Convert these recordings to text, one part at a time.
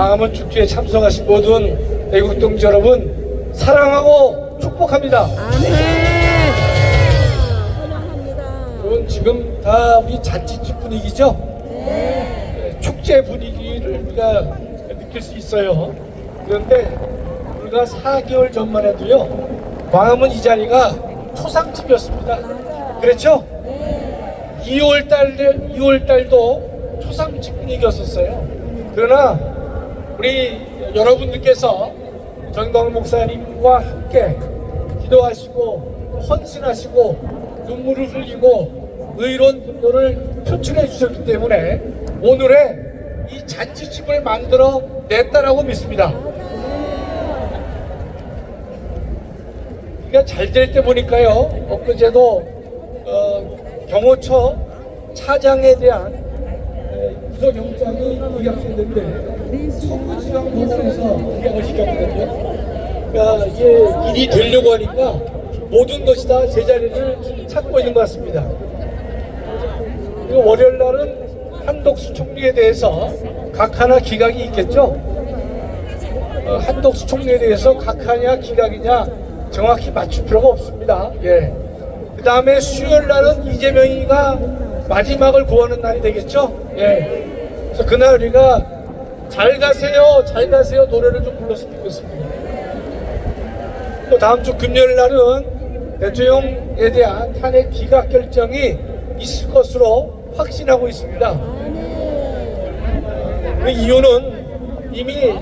광화문 축제에 참석하신 모든 애국 동지 여러분 사랑하고 축복합니다. 아멘. 이건 지금 다 우리 잔치집 분위기죠? 네, 축제 분위기를 우리가 느낄 수 있어요. 그런데 우리가 4개월 전만 해도요, 광화문 이 자리가 초상집이었습니다. 그렇죠? 2월 달, 2월 달도 초상집 분위기였었어요. 그러나 우리 여러분들께서 정광 목사님과 함께 기도하시고 헌신하시고 눈물을 흘리고 의로운 분노를 표출해 주셨기 때문에 오늘의 이 잔치집을 만들어 냈다라고 믿습니다. 그러니까 잘 될 때 보니까요. 엊그제도 어, 경호처 차장에 대한 에, 구속 영장이 기각됐는데 서구지방 법원에서 기각을 시켰거든요. 그러니까 이게 일이 되려고 하니까 모든 것이 다 제자리를 찾고 있는 것 같습니다. 월요일 날은 한독수 총리에 대해서 각 하나 기각이 있겠죠? 어, 한독수 총리에 대해서 각하냐 기각이냐 정확히 맞출 필요가 없습니다. 예. 그 다음에 수요일 날은 이재명이가 마지막을 구하는 날이 되겠죠? 예. 그래서 그날 우리가 잘 가세요, 잘 가세요 노래를 좀 불렀으면 좋겠습니다. 또 다음 주 금요일 날은 대통령에 대한 탄핵 기각 결정이 있을 것으로 확신하고 있습니다. 그 이유는 이미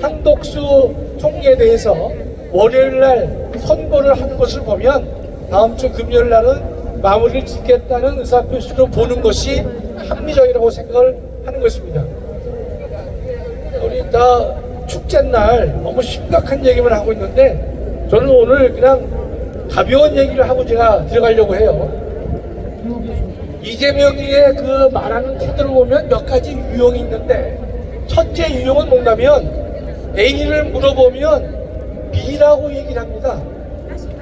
한독수 총리에 대해서 월요일 날 선고를 한 것을 보면 다음 주 금요일 날은 마무리를 짓겠다는 의사표시로 보는 것이 합리적이라고 생각을 하는 것입니다. 우리 다 축제날 너무 심각한 얘기만 하고 있는데 저는 오늘 그냥 가벼운 얘기를 하고 제가 들어가려고 해요. 이재명의 그 말하는 태도를 보면 몇 가지 유형이 있는데 첫째 유형은 뭐냐면 A를 물어보면 B라고 얘기를 합니다.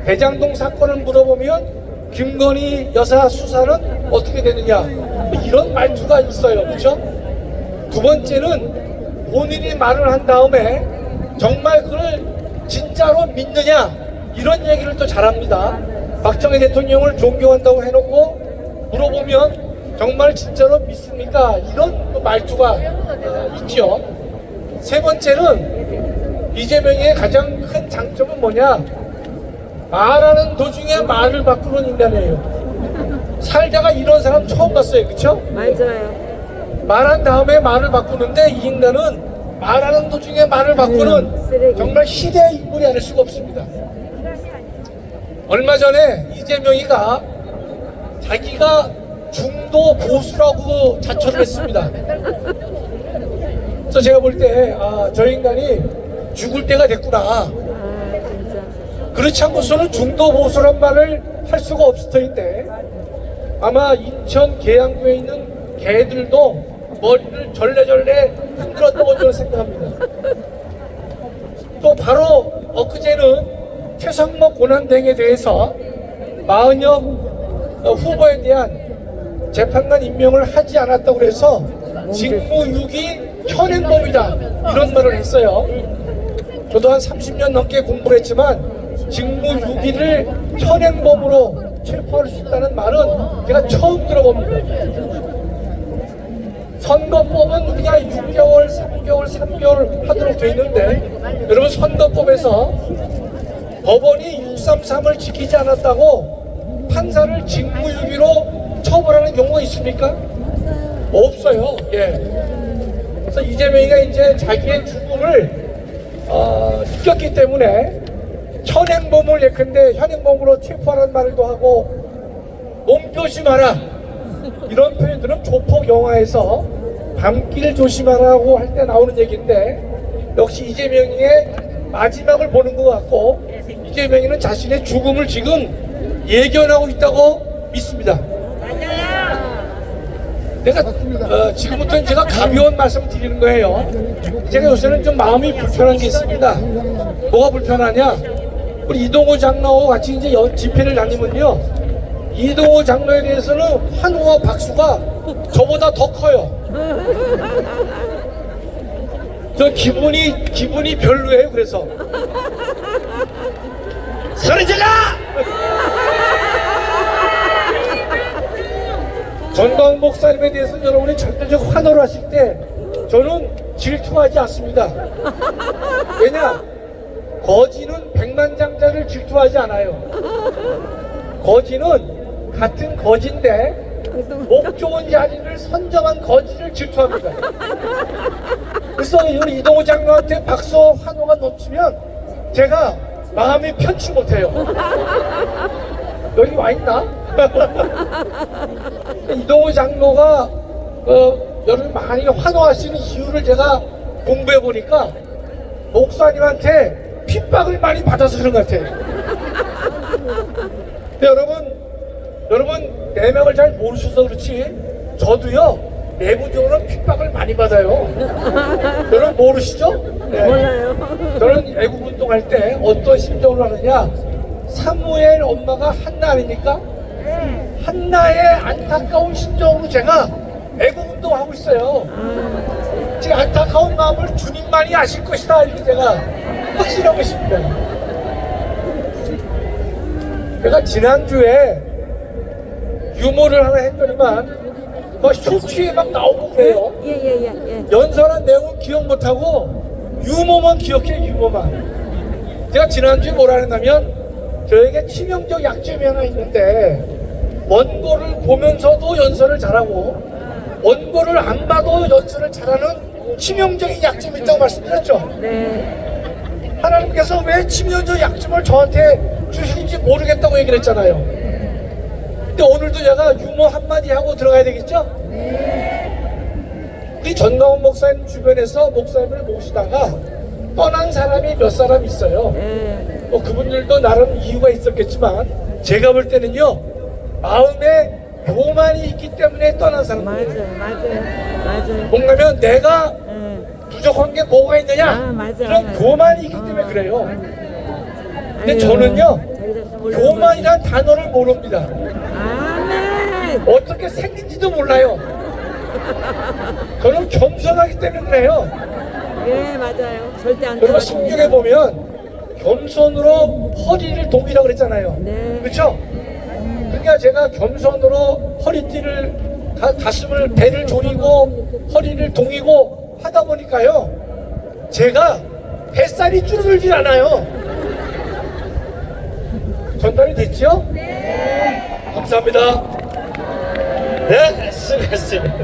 대장동 사건을 물어보면 김건희 여사 수사는 어떻게 되느냐 뭐 이런 말투가 있어요. 그렇죠? 두 번째는 본인이 말을 한 다음에 정말 그걸 진짜로 믿느냐 이런 얘기를 또 잘합니다. 박정희 대통령을 존경한다고 해놓고 물어보면 정말 진짜로 믿습니까? 이런 또 말투가 어, 있죠. 세 번째는 이재명의 가장 큰 장점은 뭐냐? 말하는 도중에 말을 바꾸는 인간이에요. 살다가 이런 사람 처음 봤어요. 그쵸? 맞아요. 말한 다음에 말을 바꾸는데 이 인간은 말하는 도중에 말을 음, 바꾸는. 정말 시대의 인물이 아닐 수가 없습니다. 얼마 전에 이재명이가 자기가 중도 보수라고 자처를 했습니다. 그래서 제가 볼 때, 아, 저 인간이 죽을 때가 됐구나. 그렇지 않고서는 중도 보수란 말을 할 수가 없을 터인데 아마 인천 계양구에 있는 개들도 머리를 절레절레 흔들었다고 저는 생각합니다. 또 바로 엊그제는 최상목 고난대행에 대해서 어, 후보에 대한 재판관 임명을 하지 않았다고 해서 직무유기 현행범이다 이런 말을 했어요. 저도 한 30년 넘게 공부를 했지만 직무유기를 현행범으로 체포할 수 있다는 말은 제가 처음 들어봅니다. 선거법은 그냥 6개월, 3개월, 3개월 하도록 돼 있는데 여러분 선거법에서 법원이 633을 지키지 않았다고 판사를 직무유기로 처벌하는 경우가 있습니까? 없어요. 예. 그래서 이재명이가 이제 자기의 죽음을 어, 느꼈기 때문에 현행범을 예컨대 현행범으로 체포하는 말도 하고 몸조심하라 이런 표현들은 조폭 영화에서 밤길 조심하라고 할 때 나오는 얘기인데 역시 이재명의 마지막을 보는 것 같고 이재명이는 자신의 죽음을 지금 예견하고 있다고 믿습니다. 내가 어, 지금부터는 제가 가벼운 말씀 드리는 거예요. 제가 요새는 좀 마음이 불편한 게 있습니다. 뭐가 불편하냐? 우리 이동호 장로와 같이 이제 연- 집회를 다니면요. 이동호 장로에 대해서는 환호와 박수가 저보다 더 커요. 저 기분이 기분이 별로예요. 그래서 소리 질러! 전광 목사님에 대해서 여러분이 절대적 환호를 하실 때 저는 질투하지 않습니다. 왜냐? 거지는 백만장자를 질투하지 않아요. 거지는 같은 거지인데 목 좋은 자리를 선정한 거지를 질투합니다. 그래서 우리 이동호 장로한테 박수 환호가 넘치면 제가 마음이 편치 못해요. 여기 와 있나? 이동호 장로가 어, 여러분 많이 환호하시는 이유를 제가 공부해 보니까 목사님한테 핍박을 많이 받아서 그런 것 같아요. 근데 여러분, 여러분 내명을 잘 모르셔서 그렇지 저도요 내부적으로 핍박을 많이 받아요. 여러분 모르시죠? 네. 몰라요. 저는 애국 운동할 때 어떤 심정으로 하느냐? 사무엘 엄마가 한나 아닙니까? 한나의 안타까운 심정으로 제가 애국 운동하고 있어요. 제 안타까운 마음을 주님만이 아실 것이다 이렇게 제가 확신하고 있습니다. 제가 지난주에 유머를 하나 했더니만 뭐 쇼츠에 막 나오고 그래요. 예예예 예, 예. 연설한 내용은 기억 못하고 유머만 기억해 유머만 제가 지난주에 뭐라 했냐면 저에게 치명적 약점이 하나 있는데 원고를 보면서도 연설을 잘하고 원고를 안 봐도 연설을 잘하는 치명적인 약점이 있다고 말씀드렸죠 네. 하나님께서 왜 치명적 약점을 저한테 주시는지 모르겠다고 얘기를 했잖아요 근데 오늘도 제가 유머 한마디 하고 들어가야 되겠죠? 우리 전광훈 목사님 주변에서 목사님을 모시다가 떠난 사람이 몇 사람 있어요. 예. 뭐 그분들도 나름 이유가 있었겠지만 제가 볼 때는요 마음에 교만이 있기 때문에 떠난 사람들. 맞아요 맞아요 맞아요. 뭔가면 내가 예. 부족한 게 뭐가 있느냐 아 맞아. 그런 맞아. 교만이 있기 때문에 어. 그래요. 근데 아유, 저는요, 교만이란 단어를 모릅니다. 아멘. 어떻게 생긴지도 몰라요. 저는 겸손하기 때문에 그래요. 예 맞아요. 절대 안 여러분. 성경에 보면 겸손으로 허리를 동이라고 그랬잖아요. 네. 그렇죠? 그러니까 제가 겸손으로 허리띠를 가, 가슴을 배를 조리고 허리를 동이고 하다 보니까요. 제가 뱃살이 줄어들질 않아요. 전달이 됐죠? 네. 감사합니다. 네, 수고했습니다.